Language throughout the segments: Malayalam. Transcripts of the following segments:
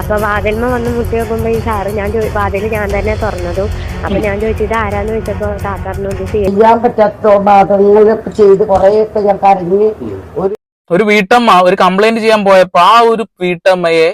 അപ്പൊ വാതിൽമ വന്ന് മുട്ടി നോക്കുമ്പോ ഈ സാറ് ഞാൻ വാതിൽ ഞാൻ തന്നെ തുറന്നതും. അപ്പൊ ഞാൻ ചോദിച്ചു ഇത് ആരാന്ന് വെച്ചപ്പോ താത്താറിന് ചെയ്യാൻ പറ്റാത്ത ചെയ്ത് കുറെയൊക്കെ ഞാൻ കരഞ്ഞ് ഒരു ഒരു വീട്ടമ്മ ഒരു കംപ്ലൈന്റ് ചെയ്യാൻ പോയപ്പോ ആ ഒരു വീട്ടമ്മയെ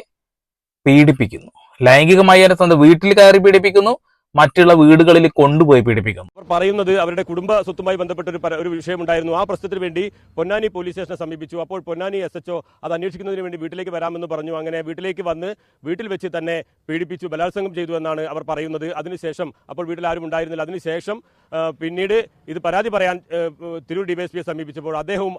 പീഡിപ്പിക്കുന്നു. ലൈംഗികമായി എന്റെ സ്വന്തം വീട്ടിൽ കയറി പീഡിപ്പിക്കുന്നു. മറ്റുള്ള വീടുകളിൽ കൊണ്ടുപോയി പീഡിപ്പിക്കുന്നു അവർ പറയുന്നത് അവരുടെ കുടുംബ സ്വത്തുമായി ബന്ധപ്പെട്ട ഒരു ഒരു വിഷയമുണ്ടായിരുന്നു. ആ പ്രശ്നത്തിന് വേണ്ടി പൊന്നാനി പോലീസ് സ്റ്റേഷനെ സമീപിച്ചു. അപ്പോൾ പൊന്നാനി എസ് എച്ച് അത് അന്വേഷിക്കുന്നതിന് വേണ്ടി വീട്ടിലേക്ക് വരാമെന്ന് പറഞ്ഞു. അങ്ങനെ വീട്ടിലേക്ക് വന്ന് വീട്ടിൽ വെച്ച് തന്നെ പീഡിപ്പിച്ചു ബലാത്സംഗം ചെയ്തു എന്നാണ് അവർ പറയുന്നത്. അതിനുശേഷം അപ്പോൾ വീട്ടിൽ ആരും ഉണ്ടായിരുന്നില്ല. അതിനുശേഷം പിന്നീട് ഇത് പരാതി പറയാൻ തിരൂർ ഡിവൈഎസ്പിയെ സമീപിച്ചപ്പോൾ അദ്ദേഹവും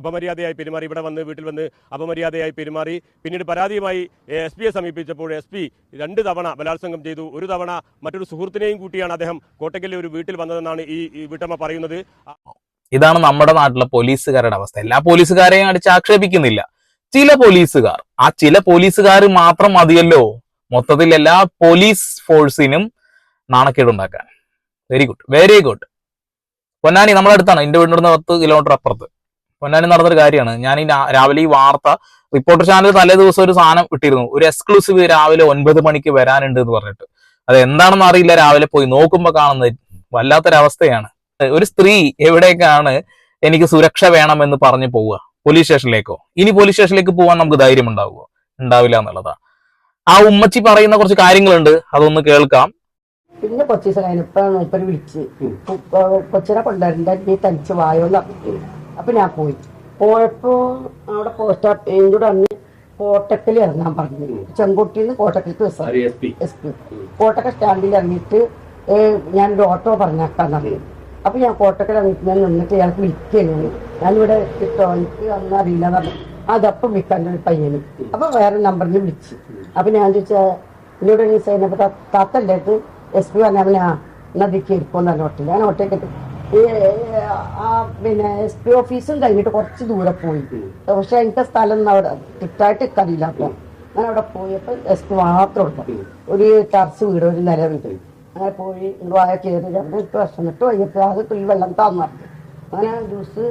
അപമര്യാദയായി പെരുമാറി. ഇവിടെ വന്ന് വീട്ടിൽ വന്ന് അപമര്യാദയായി പെരുമാറി. പിന്നീട് പരാതിയുമായി എസ് പിയെ സമീപിച്ചപ്പോൾ എസ് പി രണ്ട് തവണ ബലാത്സംഗം ചെയ്തു. ഒരു തവണ മറ്റൊരു സുഹൃത്തിനെയും കൂട്ടിയാണ് അദ്ദേഹം കോട്ടക്കലിലെ ഒരു വീട്ടിൽ വന്നതെന്നാണ് ഈ വീട്ടമ്മ പറയുന്നത്. ഇതാണ് നമ്മുടെ നാട്ടിലെ പോലീസുകാരുടെ അവസ്ഥ. എല്ലാ പോലീസുകാരെയും അടിച്ച് ആക്ഷേപിക്കുന്നില്ല. ചില പോലീസുകാർ ആ ചില പോലീസുകാർ മാത്രം മതിയല്ലോ. മൊത്തത്തിൽ എല്ലാ പോലീസ് ഫോഴ്സിനും നാണക്കേടുണ്ടാക്കാൻ. Very good very good Ponnani നമ്മുടെ അടുത്താണ്. എന്റെ വീടിന് പത്ത് കിലോമീറ്റർ അപ്പുറത്ത്. പൊന്നാനി നടന്നൊരു കാര്യമാണ്. ഞാൻ ഈ രാവിലെ ഈ വാർത്ത റിപ്പോർട്ടർ ചാനൽ തലേ ദിവസം ഒരു സാധനം ഇട്ടിരുന്നു. ഒരു എക്സ്ക്ലൂസീവ് രാവിലെ ഒൻപത് മണിക്ക് വരാനുണ്ട് എന്ന് പറഞ്ഞിട്ട്. അത് എന്താണെന്ന് അറിയില്ല. രാവിലെ പോയി നോക്കുമ്പോൾ കാണുന്നത് വല്ലാത്തൊരവസ്ഥയാണ്. ഒരു സ്ത്രീ എവിടേക്കാണ് എനിക്ക് സുരക്ഷ വേണമെന്ന് പറഞ്ഞു പോവുക? പോലീസ് സ്റ്റേഷനിലേക്കോ? ഇനി പോലീസ് സ്റ്റേഷനിലേക്ക് പോവാൻ നമുക്ക് ധൈര്യം ഉണ്ടാവുമോ? ഉണ്ടാവില്ല എന്നുള്ളതാ. ആ ഉമ്മച്ചി പറയുന്ന കുറച്ച് കാര്യങ്ങളുണ്ട്. അതൊന്ന് കേൾക്കാം. പിന്നെ കൊച്ചി കഴിഞ്ഞപ്പോഴാണ് മൂപ്പര് വിളിച്ച്. കൊച്ചിനെ കൊണ്ടുവരണ്ട. നീ തനിച്ച് വായോന്ന് അപ്പൊ ഞാൻ പോയി. പോയപ്പോ അവിടെ പോസ്റ്റ് എന്നോട് അന്ന് കോട്ടക്കൽ ഇറങ്ങാൻ പറഞ്ഞു ചെങ്കുട്ടിന്ന് നിന്ന് ബസ് എസ് പി കോട്ടക്കൽ സ്റ്റാൻഡിൽ ഇറങ്ങിയിട്ട് ഞാനൊരു ഓട്ടോ പറഞ്ഞേക്കാന്ന് പറഞ്ഞു. അപ്പൊ ഞാൻ കോട്ടക്കൽ ഇറങ്ങിയിട്ട് ഞാൻ നിന്നിട്ട് ഇയാൾക്ക് വിൽക്കുകയാണ് ഞാനിവിടെ കിട്ടോ എനിക്ക് അന്ന് അറിയില്ല പറഞ്ഞു. അതപ്പം വിൽക്കാൻ ഒരു പയ്യന്. അപ്പൊ വേറെ നമ്പറിൽ വിളിച്ചു. അപ്പൊ ഞാൻ ചോദിച്ചാ എന്നോട് സൈനപ്പോ താത്തല്ലേട്ട് എസ് പി പറഞ്ഞാൽ ആ നദിക്ക് ഇരിക്കുമെന്ന് പറഞ്ഞു ഒട്ടില്ല ഞാൻ ഒറ്റയ്ക്ക് ഈ ആ പിന്നെ എസ് പി ഓഫീസും കഴിഞ്ഞിട്ട് കുറച്ച് ദൂരെ പോയി. പക്ഷെ എനിക്ക് സ്ഥലം ഒന്നും അവിടെ കിട്ടായിട്ട് കറിയില്ല അപ്പൊ ഞാൻ അവിടെ പോയപ്പോ എസ് പി മാത്രം ഉള്ളു ഒരു ടർച്ച് വീട് ഒരു നില വീട് അങ്ങനെ പോയി വായ കയറി. രണ്ട് എട്ട് വർഷം ഇട്ട് വൈകിട്ട് അത് ഈ വെള്ളം താന്നു അങ്ങനെ ജ്യൂസ്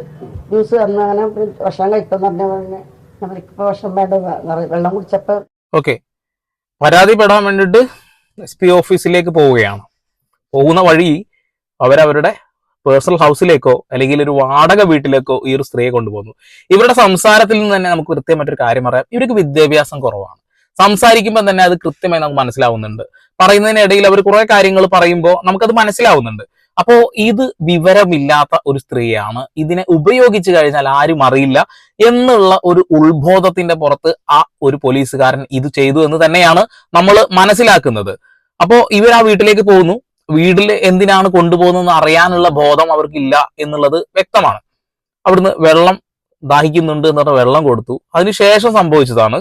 ജ്യൂസ് തന്ന് അങ്ങനെ ഭക്ഷണം കഴിക്കുന്ന പറഞ്ഞ പറഞ്ഞ് നമ്മളിപ്പോ ഭക്ഷണം വേണ്ട വെള്ളം കുടിച്ചപ്പോ ഓക്കെ. പരാതിപ്പെടാൻ വേണ്ടിയിട്ട് എസ് പി ഓഫീസിലേക്ക് പോവുകയാണ്. പോകുന്ന വഴി അവരവരുടെ പേഴ്സണൽ ഹൗസിലേക്കോ അല്ലെങ്കിൽ ഒരു വാടക വീട്ടിലേക്കോ ഈ ഒരു സ്ത്രീയെ കൊണ്ടുപോകുന്നു. ഇവരുടെ സംസാരത്തിൽ നിന്ന് തന്നെ നമുക്ക് കൃത്യമായിട്ടൊരു കാര്യം അറിയാം ഇവർക്ക് വിദ്യാഭ്യാസം കുറവാണ്. സംസാരിക്കുമ്പോൾ തന്നെ അത് കൃത്യമായി നമുക്ക് മനസ്സിലാവുന്നുണ്ട്. പറയുന്നതിനിടയിൽ അവർ കുറെ കാര്യങ്ങൾ പറയുമ്പോൾ നമുക്കത് മനസ്സിലാവുന്നുണ്ട്. അപ്പോ ഇത് വിവരമില്ലാത്ത ഒരു സ്ത്രീയാണ്. ഇതിനെ ഉപയോഗിച്ചു കഴിഞ്ഞാൽ ആരും അറിയില്ല എന്നുള്ള ഒരു ഉത്ബോധത്തിന്റെ പുറത്ത് ആ ഒരു പോലീസുകാരൻ ഇത് ചെയ്തു എന്ന് തന്നെയാണ് നമ്മൾ മനസ്സിലാക്കുന്നത്. അപ്പോ ഇവർ ആ വീട്ടിലേക്ക് പോകുന്നു. വീട്ടിൽ എന്തിനാണ് കൊണ്ടുപോകുന്നതെന്ന് അറിയാനുള്ള ബോധം അവർക്കില്ല എന്നുള്ളത് വ്യക്തമാണ്. അവിടുന്ന് വെള്ളം ദാഹിക്കുന്നുണ്ട് എന്ന് പറഞ്ഞ വെള്ളം കൊടുത്തു. അതിനുശേഷം സംഭവിച്ചതാണ്.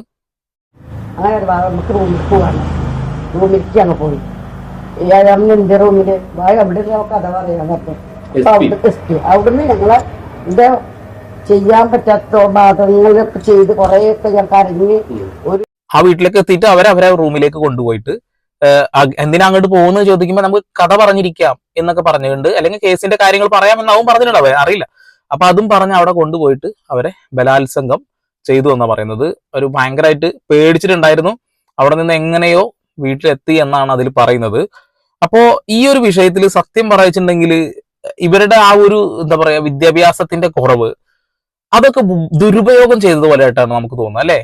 അങ്ങനെ ഒരു ഭാഗം നമുക്ക് റൂമിൽ പോവാണ്. റൂമിലേക്ക് അങ്ങ് പോയി. ഏഴാമത് എന്റെ റൂമിൽ വായ അവിടെ ഇരുന്ന് കഥ പറയാൻ പറ്റും അപ്പൊ അവിടെ എത്തി അവിടുന്ന് ഞങ്ങളെ ഇത് ചെയ്യാൻ പറ്റാത്ത ഭാഗങ്ങളൊക്കെ ചെയ്ത് കുറെയൊക്കെ ഞാൻ കരഞ്ഞ് ഒരു ആ വീട്ടിലേക്ക് എത്തിയിട്ട് അവരവരെ അവരെ റൂമിലേക്ക് കൊണ്ടുപോയിട്ട് എന്തിനാ അങ്ങോട്ട് പോകുന്നത് ചോദിക്കുമ്പോൾ നമുക്ക് കഥ പറഞ്ഞിരിക്കാം എന്നൊക്കെ പറഞ്ഞുകൊണ്ട് അല്ലെങ്കിൽ കേസിന്റെ കാര്യങ്ങൾ പറയാമെന്നാവും പറഞ്ഞിട്ടുണ്ടാവും അറിയില്ല. അപ്പൊ അതും പറഞ്ഞ് അവിടെ കൊണ്ടുപോയിട്ട് അവരെ ബലാത്സംഗം ചെയ്തു എന്നാ പറയുന്നത്. ഒരു ഭയങ്കരമായിട്ട് പേടിച്ചിട്ടുണ്ടായിരുന്നു. അവിടെ നിന്ന് എങ്ങനെയോ വീട്ടിലെത്തി എന്നാണ് അതിൽ പറയുന്നത്. അപ്പോ ഈ ഒരു വിഷയത്തിൽ സത്യം പറയിച്ചിട്ടുണ്ടെങ്കിൽ ഇവരുടെ ആ ഒരു എന്താ പറയാ വിദ്യാഭ്യാസത്തിന്റെ കുറവ് അതൊക്കെ ദുരുപയോഗം ചെയ്തതുപോലെയായിട്ടാണ് നമുക്ക് തോന്നുന്നത് അല്ലെ?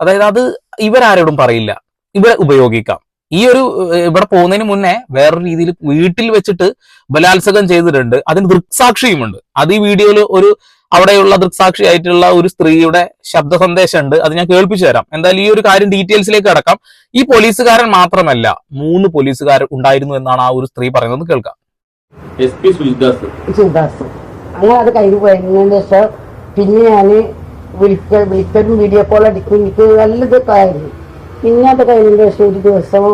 അതായത് അത് ഇവരാരോടും പറയില്ല. ഇവരെ ഉപയോഗിക്കാം. ഈ ഒരു ഇവിടെ പോകുന്നതിന് മുന്നേ വേറൊരു രീതിയിൽ വീട്ടിൽ വെച്ചിട്ട് ബലാത്സംഗം ചെയ്തിട്ടുണ്ട്. അതിന് ദൃക്സാക്ഷിയുമുണ്ട്. അത് ഈ വീഡിയോയിൽ ഒരു അവിടെയുള്ള ദൃക്സാക്ഷി ആയിട്ടുള്ള ഒരു സ്ത്രീയുടെ ശബ്ദ സന്ദേശമുണ്ട്. അത് ഞാൻ കേൾപ്പിച്ചു തരാം. എന്തായാലും ഈ ഒരു കാര്യം ഡീറ്റെയിൽസിലേക്ക് കടക്കാം. ഈ പോലീസുകാരൻ മാത്രമല്ല മൂന്ന് പോലീസുകാർ ഉണ്ടായിരുന്നു എന്നാണ് ആ ഒരു സ്ത്രീ പറയുന്നത്. കേൾക്കാം. എസ് പി സുജിദാസ് സുദാസ് അങ്ങനെ അത് പോയതിനു ശേഷം പിന്നെ ഞാൻ വിളിക്ക വിളിക്കലും വീഡിയോ കോൾ അടിക്കും എനിക്ക് നല്ലതൊക്കെ ആയിരുന്നു പിന്നെ അത് കഴിഞ്ഞതിന് ശേഷം ഒരു ദിവസം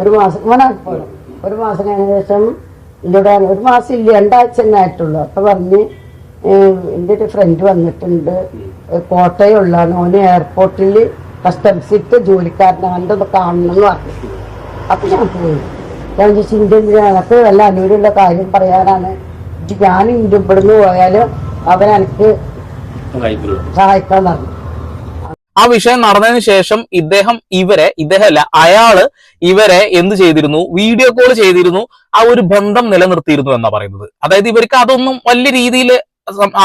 ഒരു മാസം ഇങ്ങനെ പോകണം ഒരു മാസം കഴിഞ്ഞ ശേഷം ഇവിടെ ഒരു മാസം ഇല്ല രണ്ടാഴ്ച തന്നെ ആയിട്ടുള്ളൂ. അപ്പൊ പറഞ്ഞ് എന്റെ ഒരു ഫ്രണ്ട് വന്നിട്ടുണ്ട്. ഏഹ് കോട്ടയമുള്ളതാണ് ഓന് എയർപോർട്ടിൽ കസ്റ്റംസ് കസ്റ്റംസിട്ട് ജോലിക്കാരനെ ഒന്ന് കാണണം എന്ന് പറഞ്ഞു. അപ്പൊ ഞാൻ പോയി. ഞാൻ ചോദിച്ചു ഇന്ത്യ എനിക്ക് വല്ല അനുകൂലമുള്ള കാര്യം പറയാനാണ്. ഞാൻ ഇന്ത്യ ഇവിടുന്ന് പോയാലും അവനെനിക്ക് സഹായിക്കാൻ പറഞ്ഞു. ആ വിഷയം നടന്നതിന് ശേഷം ഇദ്ദേഹം ഇവരെ ഇദ്ദേഹം അല്ല അയാൾ ഇവരെ എന്ത് ചെയ്തിരുന്നു? വീഡിയോ കോൾ ചെയ്തിരുന്നു. ആ ഒരു ബന്ധം നിലനിർത്തിയിരുന്നു എന്നാ പറയുന്നത്. അതായത് ഇവർക്ക് അതൊന്നും വലിയ രീതിയിൽ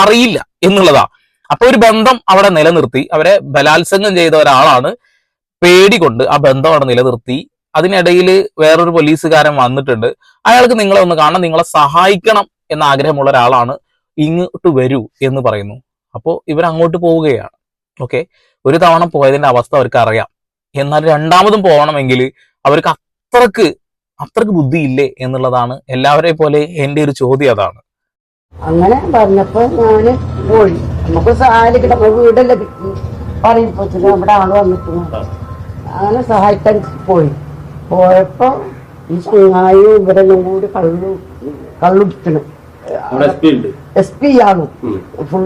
അറിയില്ല എന്നുള്ളതാ അപ്പൊ ഒരു ബന്ധം അവിടെ നിലനിർത്തി. അവരെ ബലാത്സംഗം ചെയ്ത ഒരാളാണ് പേടി കൊണ്ട് ആ ബന്ധം അവിടെ നിലനിർത്തി. അതിനിടയിൽ വേറൊരു പോലീസുകാരൻ വന്നിട്ടുണ്ട്. അയാൾക്ക് നിങ്ങളെ ഒന്ന് കാണാൻ നിങ്ങളെ സഹായിക്കണം എന്ന ആഗ്രഹമുള്ള ഒരാളാണ് ഇങ്ങോട്ട് വരൂ എന്ന് പറയുന്നു. അപ്പോൾ ഇവർ അങ്ങോട്ട് പോവുകയാണ്. ഓക്കെ? ഒരു തവണ പോയതിന്റെ അവസ്ഥ അവർക്ക് അറിയാം എന്നാൽ രണ്ടാമതും പോകണമെങ്കിൽ അവർക്ക് അത്രയ്ക്ക് അത്രയ്ക്ക് ബുദ്ധിയില്ലേ എന്നുള്ളതാണ് എല്ലാവരെ പോലെ എന്റെ ഒരു ചോദ്യം അതാണ്. അങ്ങനെ പറഞ്ഞപ്പോ ഞാൻ പോയി. നമുക്ക് സഹായിക്കട്ടെ കിട്ടും വീടല്ലേ പറയും അവിടെ ആൾ വന്നിട്ടുണ്ട് അങ്ങനെ സഹായിക്കാൻ പോയി. പോയപ്പോ ഈ ചങ്ങായും ഇവരെല്ലാം കൂടി കള്ളു കള്ളുടിക്കണം എസ് പി പി ഫുൾ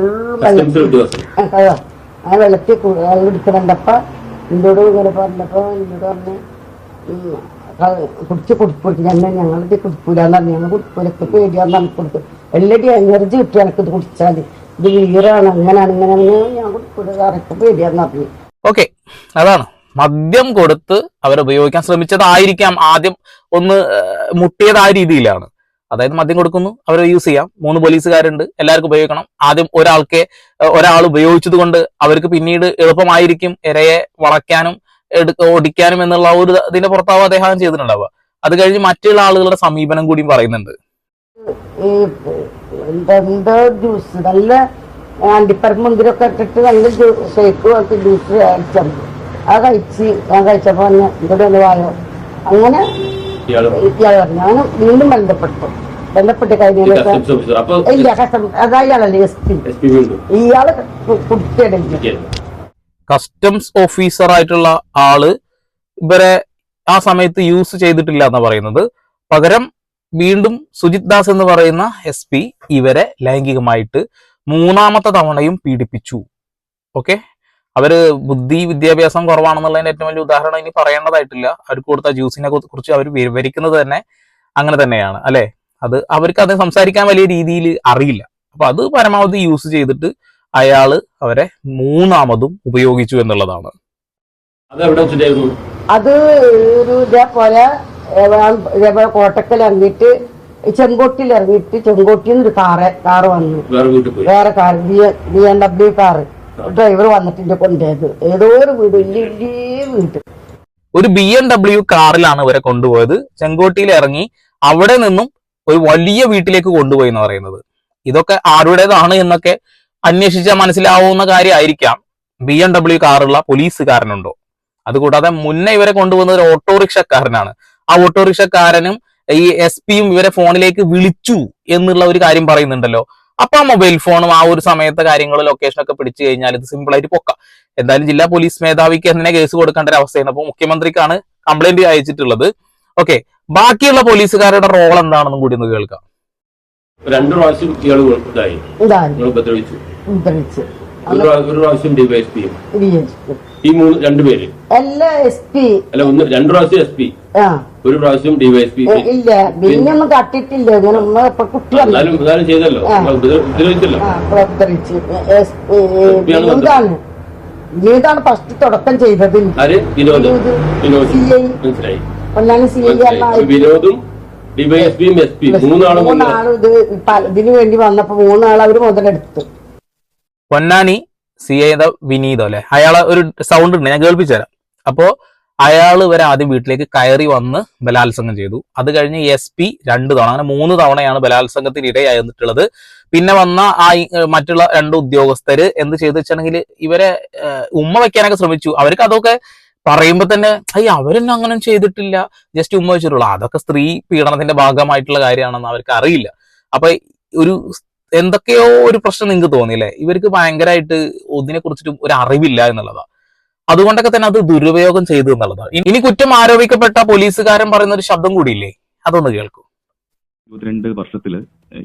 ആ വെള്ളത്തിൽ എടുക്കണ്ടപ്പ എന്നോട് ഇങ്ങനെ പറഞ്ഞപ്പോ എന്നോട് പറഞ്ഞ് കുടിച്ച് കുടിപ്പിടിച്ച് ഞാൻ ഞങ്ങളിത് കുടിക്കൂലെന്ന് പറഞ്ഞു. ഞങ്ങൾ കുടിക്കൂലൊക്കെ പേടിയാന്ന് പറഞ്ഞു കൊടുത്തു. എല്ലാവരും എനർജി കിട്ടും എനിക്കിത് കുടിച്ചാൽ ഇത് വീറാണ് അങ്ങനെയാണ് ഇങ്ങനെ ഞാൻ കുടിക്കൂല കറക്റ്റ് പേടിയാന്ന് പറഞ്ഞു. ഓക്കെ അതാണ്. മദ്യം കൊടുത്ത് അവർ ഉപയോഗിക്കാൻ ശ്രമിച്ചതായിരിക്കാം. ആദ്യം ഒന്ന് മുട്ടിയതായ രീതിയിലാണ്. അതായത് മദ്യം കൊടുക്കുന്നു അവർ യൂസ് ചെയ്യാം. മൂന്ന് പോലീസുകാരുണ്ട് എല്ലാവർക്കും ഉപയോഗിക്കണം. ആദ്യം ഒരാൾക്ക് ഒരാൾ ഉപയോഗിച്ചത് കൊണ്ട് അവർക്ക് പിന്നീട് എളുപ്പമായിരിക്കും ഇരയെ വളയ്ക്കാനും ഓടിക്കാനും എന്നുള്ള ഒരു ഇതിന്റെ പുറത്താവും അദ്ദേഹം ചെയ്തിട്ടുണ്ടാവുക. അത് കഴിഞ്ഞ് മറ്റുള്ള ആളുകളുടെ സമീപനം കൂടിയും പറയുന്നുണ്ട്. എന്താ ജ്യൂസ് നല്ല അണ്ടിപ്പരപ്പ് മുന്തിരൊക്കെ ഇട്ടിട്ട് നല്ല ഷേക്ക് പോലത്തെ ജ്യൂസ് അടിച്ചത് അത് കഴിച്ച് ഞാൻ കഴിച്ചപ്പോ പറഞ്ഞു ഇവിടെ ഒന്ന് വായോ. അങ്ങനെ ഇയാൾ ഇയാൾ പറഞ്ഞു. അങ്ങനെ വീണ്ടും ബന്ധപ്പെട്ടു. ബന്ധപ്പെട്ട് കഴിഞ്ഞാൽ കസ്റ്റംസ് ഓഫീസർ അപ്പൊ ഇല്ല കസ്റ്റം അത് അയാളല്ലേ എസ് പി ഇയാൾ കസ്റ്റംസ് ഓഫീസർ ആയിട്ടുള്ള ആൾ ഇവരെ ആ സമയത്ത് യൂസ് ചെയ്തിട്ടില്ല എന്ന് പറയുന്നത്. പകരം വീണ്ടും സുജിത് ദാസ് എന്ന് പറയുന്ന എസ് പി ഇവരെ ലൈംഗികമായിട്ട് മൂന്നാമത്തെ തവണയും പീഡിപ്പിച്ചു. ഓക്കെ? അവർ ബുദ്ധി വിദ്യാഭ്യാസം കുറവാണെന്നുള്ളതിന്റെ ഏറ്റവും വലിയ ഉദാഹരണം ഇനി പറയേണ്ടതായിട്ടില്ല. അവർക്ക് കൊടുത്ത ജ്യൂസിനെ കുറിച്ച് അവർ വിവരിക്കുന്നത് തന്നെ അങ്ങനെ തന്നെയാണ് അല്ലെ? അത് അവർക്ക് അത് സംസാരിക്കാൻ വലിയ രീതിയിൽ അറിയില്ല. അപ്പൊ അത് പരമാവധി യൂസ് ചെയ്തിട്ട് അയാൾ അവരെ മൂന്നാമതും ഉപയോഗിച്ചു എന്നുള്ളതാണ്. അത് ഒരു ഇതേപോലെ ഇതേപോലെ കോട്ടക്കൽ ഇറങ്ങിയിട്ട് ചെങ്കോട്ടിൽ ഇറങ്ങിയിട്ട് ചെങ്കോട്ടിൽ നിന്ന് ഒരു കാറ് കാറ് വന്നു. വേറെ car B M W car. Driver വന്നിട്ട് കൊണ്ടുപോയത്. ഏതോ ഒരു വീട് വലിയ വലിയ വീട്. ഒരു ബി എം ഡബ്ല്യു കാറിലാണ് ഇവരെ കൊണ്ടുപോയത്. ചെങ്കോട്ടിയിൽ ഇറങ്ങി അവിടെ നിന്നും ഒരു വലിയ വീട്ടിലേക്ക് കൊണ്ടുപോയി എന്ന് പറയുന്നത്. ഇതൊക്കെ ആരുടേതാണ് എന്നൊക്കെ അന്വേഷിച്ചാൽ മനസ്സിലാവുന്ന കാര്യമായിരിക്കാം. ബി എം ഡബ്ല്യു കാറുള്ള പോലീസുകാരനുണ്ടോ? അതുകൂടാതെ മുന്നേ ഇവരെ കൊണ്ടുപോകുന്നത് ഒരു ഓട്ടോറിക്ഷക്കാരനാണ്. ആ ഓട്ടോറിക്ഷക്കാരനും ഈ എസ് പിയും ഇവരെ ഫോണിലേക്ക് വിളിച്ചു എന്നുള്ള ഒരു കാര്യം പറയുന്നുണ്ടല്ലോ. അപ്പൊ ആ മൊബൈൽ ഫോണും ആ ഒരു സമയത്തെ കാര്യങ്ങൾ ലൊക്കേഷനൊക്കെ പിടിച്ചു കഴിഞ്ഞാൽ ഇത് സിമ്പിൾ ആയിട്ട് പൊക്കാം. എന്തായാലും ജില്ലാ പോലീസ് മേധാവിക്ക് എന്തിനെ കേസ് കൊടുക്കേണ്ട ഒരു അവസ്ഥയാണ്. അപ്പോൾ മുഖ്യമന്ത്രിക്കാണ് കംപ്ലൈന്റ് അയച്ചിട്ടുള്ളത്. ഓക്കെ ബാക്കിയുള്ള പോലീസുകാരുടെ റോൾ എന്താണെന്നും കൂടി ഒന്ന് കേൾക്കാം. രണ്ടു പ്രാവശ്യം ഇതായി. ഉപദ്രവിച്ചു. ഉദ്ധരിച്ച് ഒരു ഒരു പ്രാവശ്യം ഡിവൈഎസ്പി ഈ മൂന്ന് രണ്ടുപേര് എല്ലാ എസ് പി അല്ല ഒന്ന് രണ്ടു പ്രാവശ്യം എസ് പി ആ. ഒരു പ്രാവശ്യം ഡിവൈഎസ്പി ഇല്ല. ഇപ്പൊ കുട്ടി വന്നു. എന്നാലും ചെയ്തല്ലോ. ഉപദ്രവിച്ചല്ലോ. ഫസ്റ്റ് തുടക്കം ചെയ്തത്. മനസ്സിലായി. സി ഐ മനസ്സിലായി. വിനോദും ഡിവൈഎസ് എസ് പി മൂന്നാളും മൂന്നാളും ഇത് ഇതിനു വേണ്ടി വന്നപ്പോ മൂന്നാൾ അവർ മുതലെടുത്തു പൊന്നാനി സി എ വിനീതോ അല്ലെ? അയാളെ ഒരു സൗണ്ട് ഉണ്ട് ഞാൻ കേൾപ്പിച്ചു തരാം അപ്പോ അയാൾ വരെ ആദ്യം വീട്ടിലേക്ക് കയറി വന്ന് ബലാത്സംഗം ചെയ്തു. അത് കഴിഞ്ഞ് എസ് പി രണ്ട് തവണ അങ്ങനെ മൂന്ന് തവണയാണ് ബലാത്സംഗത്തിന് ഇടയായിട്ടുള്ളത് പിന്നെ വന്ന ആ മറ്റുള്ള രണ്ട് ഉദ്യോഗസ്ഥര് എന്ത് ചെയ്തു വെച്ചാണെങ്കിൽ ഇവരെ ഉമ്മ വെക്കാനൊക്കെ ശ്രമിച്ചു. അവർക്ക് അതൊക്കെ പറയുമ്പോ തന്നെ അയ്യ അവരൊന്നും അങ്ങനെ ചെയ്തിട്ടില്ല. ജസ്റ്റ് ഉമ്മ വെച്ചിട്ടുള്ളൂ. അതൊക്കെ സ്ത്രീ പീഡനത്തിന്റെ ഭാഗമായിട്ടുള്ള കാര്യമാണെന്ന് അവർക്ക് അറിയില്ല. അപ്പൊ ഒരു എന്തൊക്കെയോ ഒരു പ്രശ്നം നിങ്ങൾക്ക് തോന്നിയില്ലേ ഇവർക്ക് ഭയങ്കരമായിട്ട് ഒന്നിനെ കുറിച്ചിട്ട് ഒരു അറിവില്ല എന്നുള്ളതാ. അതുകൊണ്ടൊക്കെ തന്നെ അത് ദുരുപയോഗം ചെയ്തു എന്നുള്ളതാണ് ഇനി കുറ്റം ആരോപിക്കപ്പെട്ട പോലീസുകാരൻ പറയുന്ന ഒരു ശബ്ദം കൂടിയില്ലേ? അതൊന്ന് കേൾക്കൂ. ഇരുപത്തിരണ്ട് വർഷത്തിൽ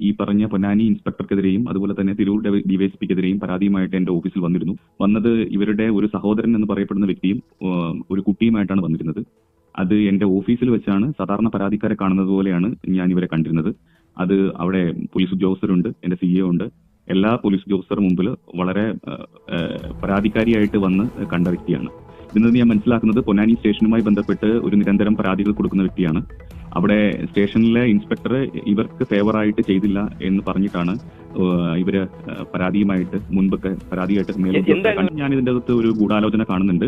ഈ പറഞ്ഞ പൊന്നാനി ഇൻസ്പെക്ടർക്കെതിരെയും അതുപോലെ തന്നെ തിരൂർ ഡിവൈഎസ്പിക്കെതിരെയും പരാതിയുമായിട്ട് എന്റെ ഓഫീസിൽ വന്നിരുന്നു. വന്നത് ഇവരുടെ ഒരു സഹോദരൻ എന്ന് പറയപ്പെടുന്ന വ്യക്തിയും ഒരു കുട്ടിയുമായിട്ടാണ് വന്നിരുന്നത്. അത് എന്റെ ഓഫീസിൽ വെച്ചാണ് സാധാരണ പരാതിക്കാരെ കാണുന്നത് പോലെയാണ് ഞാൻ ഇവരെ കണ്ടിരുന്നത്. അത് അവിടെ പോലീസ് ഉദ്യോഗസ്ഥരുണ്ട് എന്റെ സി എ ഉണ്ട്. എല്ലാ പോലീസ് ഉദ്യോഗസ്ഥർ മുമ്പിൽ വളരെ പരാതിക്കാരിയായിട്ട് വന്ന് കണ്ട വ്യക്തിയാണ്. ഇതിൽ നിന്ന് ഞാൻ മനസ്സിലാക്കുന്നത് പൊന്നാനി സ്റ്റേഷനുമായി ബന്ധപ്പെട്ട് ഒരു നിരന്തരം പരാതികൾ കൊടുക്കുന്ന വ്യക്തിയാണ്. അവിടെ സ്റ്റേഷനിലെ ഇൻസ്പെക്ടർ ഇവർക്ക് ഫേവറായിട്ട് ചെയ്തില്ല എന്ന് പറഞ്ഞിട്ടാണ് ഇവർ പരാതിയുമായിട്ട് മുൻപൊക്കെ പരാതിയായിട്ട് ഞാൻ ഇതിന്റെ അകത്ത് ഒരു ഗൂഢാലോചന കാണുന്നുണ്ട്.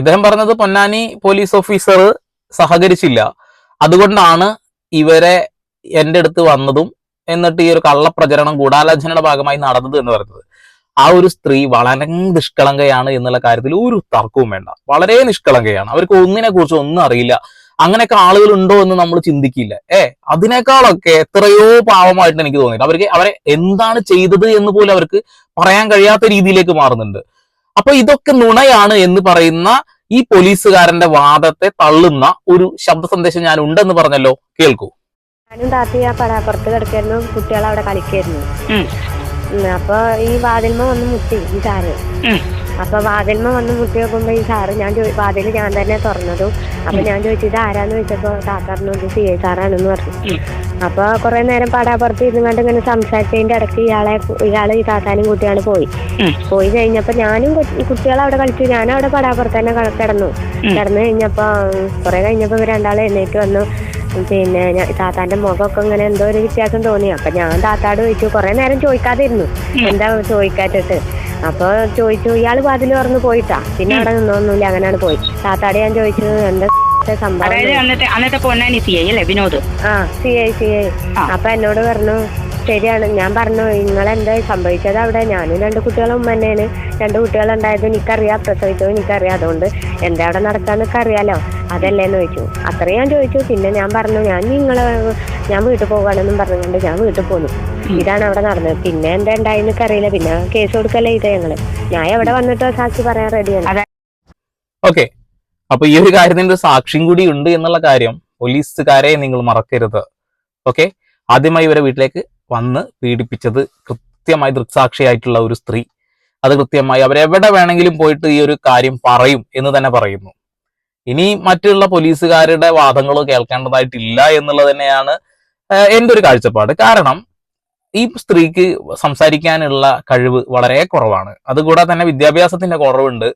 ഇദ്ദേഹം പറഞ്ഞത് പൊന്നാനി പോലീസ് ഓഫീസർ സഹകരിച്ചില്ല. അതുകൊണ്ടാണ് ഇവരെ എന്റെ അടുത്ത് വന്നതും എന്നിട്ട് ഈ ഒരു കള്ളപ്രചരണം ഗൂഢാലോചനയുടെ ഭാഗമായി നടന്നത് എന്ന് പറയുന്നത്. ആ ഒരു സ്ത്രീ വളരെ നിഷ്കളങ്കയാണ് എന്നുള്ള കാര്യത്തിൽ ഒരു തർക്കവും വേണ്ട. വളരെ നിഷ്കളങ്കയാണ്. അവർക്ക് ഒന്നിനെ കുറിച്ച് ഒന്നും അറിയില്ല. അങ്ങനെയൊക്കെ ആളുകൾ ഉണ്ടോ എന്ന് നമ്മൾ ചിന്തിക്കില്ല. ഏ അതിനേക്കാളൊക്കെ എത്രയോ പാവമായിട്ട് എനിക്ക് തോന്നിയിട്ട് അവർക്ക് അവരെ എന്താണ് ചെയ്തത് എന്ന് പോലും അവർക്ക് പറയാൻ കഴിയാത്ത രീതിയിലേക്ക് മാറുന്നുണ്ട്. അപ്പൊ ഇതൊക്കെ നുണയാണ് എന്ന് പറയുന്ന ഈ പോലീസുകാരന്റെ വാദത്തെ തള്ളുന്ന ഒരു ശബ്ദ സന്ദേശം ഞാൻ ഉണ്ടെന്ന് പറഞ്ഞല്ലോ. കേൾക്കൂ. ഞാനും താത്തി ആ പടാപ്പുറത്ത് കിടക്കായിരുന്നു കുട്ടികൾ അവിടെ കളിക്കായിരുന്നു അപ്പൊ ഈ വാതിൽമ വന്ന് മുട്ടി ഈ സാറ്. ഉം. അപ്പൊ വാതിൽമ വന്ന് മുട്ടി നോക്കുമ്പോ ഈ സാറ് ഞാൻ ചോദി വാതിൽ ഞാൻ തന്നെ തുറന്നതും. അപ്പൊ ഞാൻ ചോദിച്ചു ഇത് ആരാന്ന് ചോദിച്ചപ്പോൾ പറഞ്ഞു ഇത് സി ഐ സാറാണെന്ന് പറഞ്ഞു. അപ്പോൾ കുറേ നേരം പടാപ്പുറത്ത് ഇരുന്ന് കണ്ട് ഇങ്ങനെ സംസാരിച്ചതിന്റെ ഇടയ്ക്ക് ഇയാളെ ഇയാൾ ഈ താത്താനും കുട്ടിയാണ് പോയി. പോയി കഴിഞ്ഞപ്പോൾ കഴിഞ്ഞപ്പോ ഞാനും കുട്ടികളെ അവിടെ കളിച്ചു. ഞാനും അവിടെ പടാപ്പുറത്ത് തന്നെ കിടന്നു. കിടന്നു കഴിഞ്ഞപ്പോൾ കുറേ കഴിഞ്ഞപ്പോ ഇവർ രണ്ടാളും എഴുന്നേറ്റ് വന്നു. പിന്നെ താത്താന്റെ മുഖമൊക്കെ ഇങ്ങനെ എന്തോ ഒരു വ്യത്യാസം തോന്നി. അപ്പൊ ഞാൻ താത്താട് ചോദിച്ചു. കുറെ നേരം ചോദിക്കാതിരുന്നു. എന്താ ചോദിക്കാറ്റിട്ട് അപ്പൊ ചോദിച്ചു ഇയാൾ വാതിൽ തുറന്ന് പോയിട്ടാ? പിന്നെ അവിടെ നിന്നൊന്നുമില്ല അങ്ങനെയാണ് പോയി. താത്താടെ ഞാൻ ചോദിച്ചു എന്താ സംഭവം? അതായത് അന്നത്തെ അന്നത്തെ പൊന്നാനി സി ഐ അല്ലേ വിനോദ്? ആ സി ഐ സി ഐ അപ്പൊ എന്നോട് പറഞ്ഞു ശരിയാണ്. ഞാൻ പറഞ്ഞു നിങ്ങൾ നിങ്ങളെന്താ സംഭവിച്ചത് അവിടെ? ഞാനും രണ്ട് കുട്ടികളും ഉമ്മ തന്നെയാണ്. രണ്ട് കുട്ടികളുണ്ടായത് എനിക്കറിയാം പ്രസവിച്ചത് എനിക്കറിയാം. അതുകൊണ്ട് എന്താ അവിടെ നടക്കാന്നൊക്കെ അറിയാലോ? അതല്ലേന്ന് ചോദിച്ചു. അത്രയും ഞാൻ ചോദിച്ചു. പിന്നെ ഞാൻ പറഞ്ഞു ഞാൻ നിങ്ങളെ ഞാൻ വീട്ടിൽ പോകാണെന്നും പറഞ്ഞുകൊണ്ട് ഞാൻ വീട്ടിൽ പോന്നു. ഇതാണ് അവിടെ നടന്നത്. പിന്നെ എന്താ ഉണ്ടായെന്നൊക്കെ അറിയില്ല. പിന്നെ കേസ് കൊടുക്കല്ലേ ഇത് ഞങ്ങൾ. ഞാൻ എവിടെ വന്നിട്ടോ സാക്ഷി പറയാൻ റെഡിയാണ് ഓക്കെ അപ്പൊ ഈ ഒരു കാര്യത്തിന്റെ ഒരു സാക്ഷ്യം കൂടി ഉണ്ട് എന്നുള്ള കാര്യം പോലീസുകാരെ നിങ്ങൾ മറക്കരുത്. ഓക്കെ ആദ്യമായി ഇവരെ വീട്ടിലേക്ക് വന്ന് പീഡിപ്പിച്ചത് കൃത്യമായി ദൃക്സാക്ഷിയായിട്ടുള്ള ഒരു സ്ത്രീ. അത് കൃത്യമായി അവരെവിടെ വേണമെങ്കിലും പോയിട്ട് ഈ ഒരു കാര്യം പറയും എന്ന് തന്നെ പറയുന്നു. ഇനി മറ്റുള്ള പോലീസുകാരുടെ വാദങ്ങൾ കേൾക്കേണ്ടതായിട്ടില്ല എന്നുള്ളത് തന്നെയാണ് എന്റെ ഒരു കാഴ്ചപ്പാട്. കാരണം ഈ സ്ത്രീക്ക് സംസാരിക്കാനുള്ള കഴിവ് വളരെ കുറവാണ്. അതുകൂടാതെ തന്നെ വിദ്യാഭ്യാസത്തിന്റെ കുറവുണ്ട്.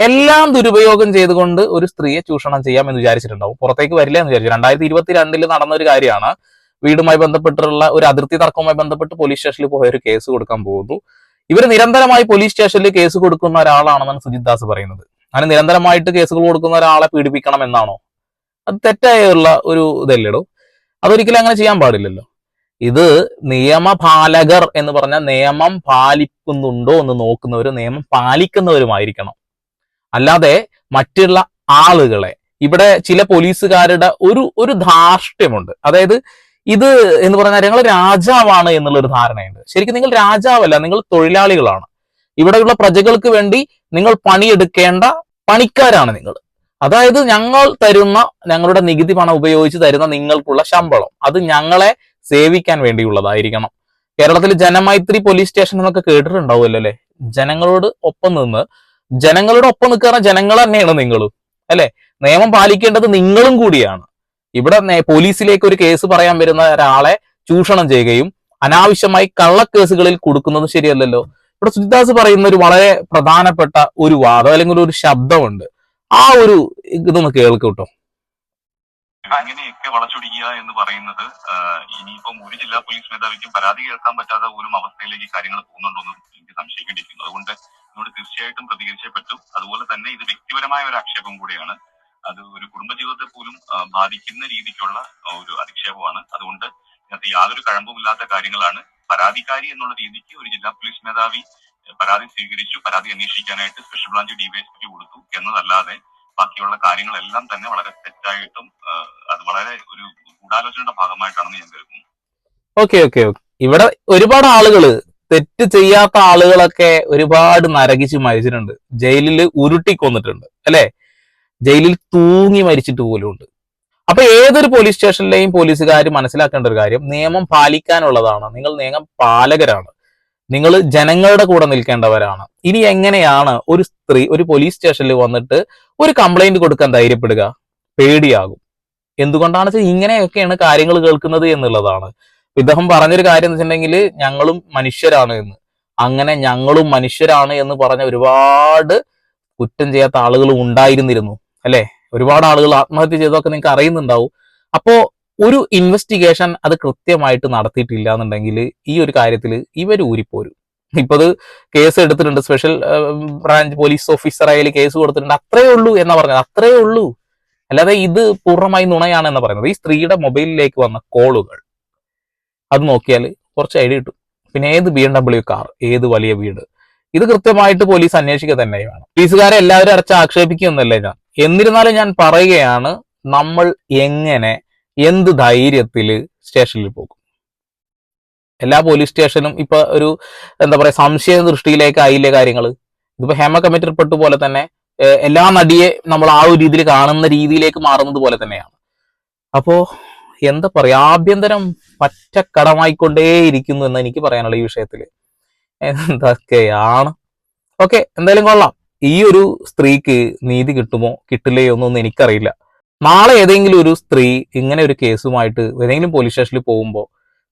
എല്ലാം ദുരുപയോഗം ചെയ്തുകൊണ്ട് ഒരു സ്ത്രീയെ ചൂഷണം ചെയ്യാം എന്ന് വിചാരിച്ചിട്ടുണ്ടാവും. പുറത്തേക്ക് വരില്ല എന്ന് വിചാരിച്ചു. രണ്ടായിരത്തി ഇരുപത്തിരണ്ടിൽ നടന്ന ഒരു കാര്യമാണ് വീടുമായി ബന്ധപ്പെട്ടുള്ള ഒരു അതിർത്തി തർക്കവുമായി ബന്ധപ്പെട്ട് പോലീസ് സ്റ്റേഷനിൽ പോയ ഒരു കേസ് കൊടുക്കാൻ പോകുന്നു. ഇവർ നിരന്തരമായി പോലീസ് സ്റ്റേഷനിൽ കേസ് കൊടുക്കുന്ന ഒരാളാണെന്നാണ് സുജിത് ദാസ് പറയുന്നത്. അങ്ങനെ നിരന്തരമായിട്ട് കേസുകൾ കൊടുക്കുന്ന ഒരാളെ പീഡിപ്പിക്കണം എന്നാണോ? അത് തെറ്റായുള്ള ഒരു ഇതല്ലേടോ? അതൊരിക്കലും അങ്ങനെ ചെയ്യാൻ പാടില്ലല്ലോ. ഇത് നിയമപാലകർ എന്ന് പറഞ്ഞാൽ നിയമം പാലിക്കുന്നുണ്ടോ എന്ന് നോക്കുന്നവരും നിയമം പാലിക്കുന്നവരുമായിരിക്കണം. അല്ലാതെ മറ്റുള്ള ആളുകളെ ഇവിടെ ചില പോലീസുകാരുടെ ഒരു ഒരു ധാർഷ്ട്യമുണ്ട്. അതായത് ഇത് എന്ന് പറഞ്ഞാൽ ഞങ്ങൾ രാജാവാണ് എന്നുള്ള ഒരു ധാരണയുണ്ട്. ശരിക്കും നിങ്ങൾ രാജാവല്ല നിങ്ങൾ തൊഴിലാളികളാണ്. ഇവിടെയുള്ള പ്രജകൾക്ക് വേണ്ടി നിങ്ങൾ പണിയെടുക്കേണ്ട പണിക്കാരാണ് നിങ്ങൾ. അതായത് ഞങ്ങൾ തരുന്ന ഞങ്ങളുടെ നികുതി പണം ഉപയോഗിച്ച് തരുന്ന നിങ്ങൾക്കുള്ള ശമ്പളം. അത് ഞങ്ങളെ സേവിക്കാൻ വേണ്ടിയുള്ളതായിരിക്കണം. കേരളത്തിൽ ജനമൈത്രി പോലീസ് സ്റ്റേഷൻ എന്നൊക്കെ കേട്ടിട്ടുണ്ടാവുമല്ലോ അല്ലെ? ജനങ്ങളോട് ഒപ്പം നിന്ന് ജനങ്ങളുടെ ഒപ്പം നിൽക്കുന്ന ജനങ്ങൾ തന്നെയാണ് നിങ്ങളും അല്ലെ? നിയമം പാലിക്കേണ്ടത് നിങ്ങളും കൂടിയാണ്. ഇവിടെ പോലീസിലേക്ക് ഒരു കേസ് പറയാൻ വരുന്ന ഒരാളെ ചൂഷണം ചെയ്യുകയും അനാവശ്യമായി കള്ളക്കേസുകളിൽ കൊടുക്കുന്നത് ശരിയല്ലല്ലോ. ഇവിടെ സുജിദാസ് പറയുന്ന ഒരു വളരെ പ്രധാനപ്പെട്ട ഒരു വാദം അല്ലെങ്കിൽ ഒരു ശബ്ദമുണ്ട്. ആ ഒരു ഇതൊന്ന് കേൾക്കൂട്ടോ അങ്ങനെയൊക്കെ വളച്ചൊടിക്കുക എന്ന് പറയുന്നത് ഇനിയിപ്പം ഒരു ജില്ലാ പോലീസ് മേധാവിക്കും പരാതി കേൾക്കാൻ പറ്റാത്ത പോലും അവസ്ഥയിലേക്ക് കാര്യങ്ങൾ പോകുന്നുണ്ടോന്ന് എനിക്ക് സംശയിക്കേണ്ടിയിരിക്കുന്നു. അതുകൊണ്ട് ഇതിനോട് തീർച്ചയായിട്ടും പ്രതികരിച്ചേ പറ്റും. അതുപോലെ തന്നെ ഇത് വ്യക്തിപരമായ ഒരു ആക്ഷേപം കൂടിയാണ്. അത് ഒരു കുടുംബജീവിതത്തെ പോലും ബാധിക്കുന്ന രീതിക്കുള്ള ഒരു അധിക്ഷേപമാണ്. അതുകൊണ്ട് ഇതിനകത്ത് യാതൊരു കഴമ്പുമില്ലാത്ത കാര്യങ്ങളാണ്. പരാതിക്കാരി എന്നുള്ള രീതിക്ക് ഒരു ജില്ലാ പോലീസ് മേധാവി പരാതി സ്വീകരിച്ചു. പരാതി അന്വേഷിക്കാനായിട്ട് സ്പെഷ്യൽ ബ്രാഞ്ച് ഡിവൈഎസ്പിക്ക് കൊടുത്തു. എന്നതല്ലാതെ ബാക്കിയുള്ള കാര്യങ്ങളെല്ലാം തന്നെ വളരെ തെറ്റായിട്ടും അത് വളരെ ഒരു ഗൂഢാലോചനയുടെ ഭാഗമായിട്ടാണെന്ന് ഞാൻ കരുതുന്നു. ഓക്കെ ഓക്കെ ഇവിടെ ഒരുപാട് ആളുകൾ തെറ്റ് ചെയ്യാത്ത ആളുകളൊക്കെ ഒരുപാട് നരകിച്ച് മരിച്ചിട്ടുണ്ട്. ജയിലിൽ ഉരുട്ടി കൊന്നിട്ടുണ്ട് അല്ലെ? ജയിലിൽ തൂങ്ങി മരിച്ചിട്ട് പോലും ഉണ്ട്. അപ്പൊ ഏതൊരു പോലീസ് സ്റ്റേഷനിലെയും പോലീസുകാർ മനസ്സിലാക്കേണ്ട ഒരു കാര്യം നിയമം പാലിക്കാനുള്ളതാണ്. നിങ്ങൾ നിയമം പാലകരാണ്. നിങ്ങൾ ജനങ്ങളുടെ കൂടെ നിൽക്കേണ്ടവരാണ്. ഇനി എങ്ങനെയാണ് ഒരു സ്ത്രീ ഒരു പോലീസ് സ്റ്റേഷനിൽ വന്നിട്ട് ഒരു കംപ്ലൈന്റ് കൊടുക്കാൻ ധൈര്യപ്പെടുക? പേടിയാകും. എന്തുകൊണ്ടാണ് വെച്ചാൽ ഇങ്ങനെയൊക്കെയാണ് കാര്യങ്ങൾ കേൾക്കുന്നത് എന്നുള്ളതാണ്. ഇദ്ദേഹം പറഞ്ഞൊരു കാര്യം എന്ന് വെച്ചിട്ടുണ്ടെങ്കിൽ ഞങ്ങളും മനുഷ്യരാണ് എന്ന്. അങ്ങനെ ഞങ്ങളും മനുഷ്യരാണ് എന്ന് പറഞ്ഞ ഒരുപാട് കുറ്റം ചെയ്യാത്ത ആളുകളും ഉണ്ടായിരുന്നിരുന്നു. അല്ലെ? ഒരുപാട് ആളുകൾ ആത്മഹത്യ ചെയ്തതൊക്കെ നിങ്ങൾക്ക് അറിയുന്നുണ്ടാവും. അപ്പോ ഒരു ഇൻവെസ്റ്റിഗേഷൻ അത് കൃത്യമായിട്ട് നടത്തിയിട്ടില്ല എന്നുണ്ടെങ്കിൽ ഈ ഒരു കാര്യത്തിൽ ഇവർ ഊരിപ്പോരും. ഇപ്പൊ അത് കേസ് എടുത്തിട്ടുണ്ട്. സ്പെഷ്യൽ ബ്രാഞ്ച് പോലീസ് ഓഫീസർ ആയാലും കേസ് കൊടുത്തിട്ടുണ്ട്. അത്രേ ഉള്ളൂ എന്നാ പറഞ്ഞത്. അത്രേ ഉള്ളൂ. അല്ലാതെ ഇത് പൂർണമായി നുണയാണ് എന്ന് പറയുന്നത്. ഈ സ്ത്രീയുടെ മൊബൈലിലേക്ക് വന്ന കോളുകൾ. അത് നോക്കിയാൽ കുറച്ച് ഐഡിയ കിട്ടും. പിന്നെ ഏത് ബി എം ഡബ്ല്യു കാർ ഏത് വലിയ വീട്. ഇത് കൃത്യമായിട്ട് പോലീസ് അന്വേഷിക്കുക തന്നെ വേണം. പോലീസുകാരെ എല്ലാവരും അടച്ച് ആക്ഷേപിക്കുകയൊന്നുമല്ല ഞാൻ എന്നിരുന്നാലും ഞാൻ പറയുകയാണ് നമ്മൾ എങ്ങനെ എന്ത് ധൈര്യത്തിൽ സ്റ്റേഷനിൽ പോകും. എല്ലാ പോലീസ് സ്റ്റേഷനും ഇപ്പൊ ഒരു എന്താ പറയാ സംശയ ദൃഷ്ടിയിലേക്ക് ആയില്ലേ കാര്യങ്ങൾ ഇതിപ്പോ ഹേമ കമ്മിറ്റി റിപ്പോർട്ട് പോലെ തന്നെ എല്ലാ നടിയെ നമ്മൾ ആ ഒരു രീതിയിൽ കാണുന്ന രീതിയിലേക്ക് മാറുന്നത് പോലെ തന്നെയാണ്. അപ്പോ എന്താ പറയാ ആഭ്യന്തരം പറ്റക്കടമായിക്കൊണ്ടേയിരിക്കുന്നു എന്ന് എനിക്ക് പറയാനുള്ള ഈ വിഷയത്തിൽ എന്തൊക്കെയാണ്? ഓക്കെ എന്തായാലും കൊള്ളാം. ഈ ഒരു സ്ത്രീക്ക് നീതി കിട്ടുമോ കിട്ടില്ലയോ എന്നൊന്നും എനിക്കറിയില്ല. നാളെ ഏതെങ്കിലും ഒരു സ്ത്രീ ഇങ്ങനെ ഒരു കേസുമായിട്ട് ഏതെങ്കിലും പോലീസ് സ്റ്റേഷനിൽ പോകുമ്പോൾ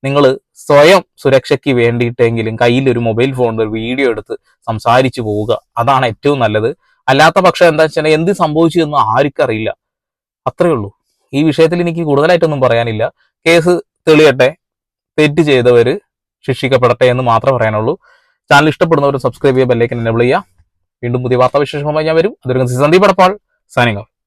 നിങ്ങൾ സ്വയം സുരക്ഷയ്ക്ക് വേണ്ടിയിട്ടെങ്കിലും കയ്യിൽ ഒരു മൊബൈൽ ഫോണിൽ ഒരു വീഡിയോ എടുത്ത് സംസാരിച്ചു പോവുക. അതാണ് ഏറ്റവും നല്ലത്. അല്ലാത്ത പക്ഷം എന്താ വെച്ചാൽ എന്ത് സംഭവിച്ചു എന്ന് ആർക്കും അറിയില്ല അത്രേ ഉള്ളൂ. ഈ വിഷയത്തിൽ എനിക്ക് കൂടുതലായിട്ടൊന്നും പറയാനില്ല. കേസ് തെളിയട്ടെ തെറ്റ് ചെയ്തവര് ശിക്ഷിക്കപ്പെടട്ടെ എന്ന് മാത്രമേ പറയാനുള്ളൂ. ചാനൽ ഇഷ്ടപ്പെടുന്നവർ സബ്സ്ക്രൈബ് ചെയ്യുക ബെല്ലൈക്കൻ എനേബിൾ ചെയ്യുക. വീണ്ടും പുതിയ വാർത്താവിശേഷങ്ങളുമായി ഞാൻ വരും. അതൊരു സന്ദീപ് അടപ്പാൾ സൈനിങ് ഓഫ്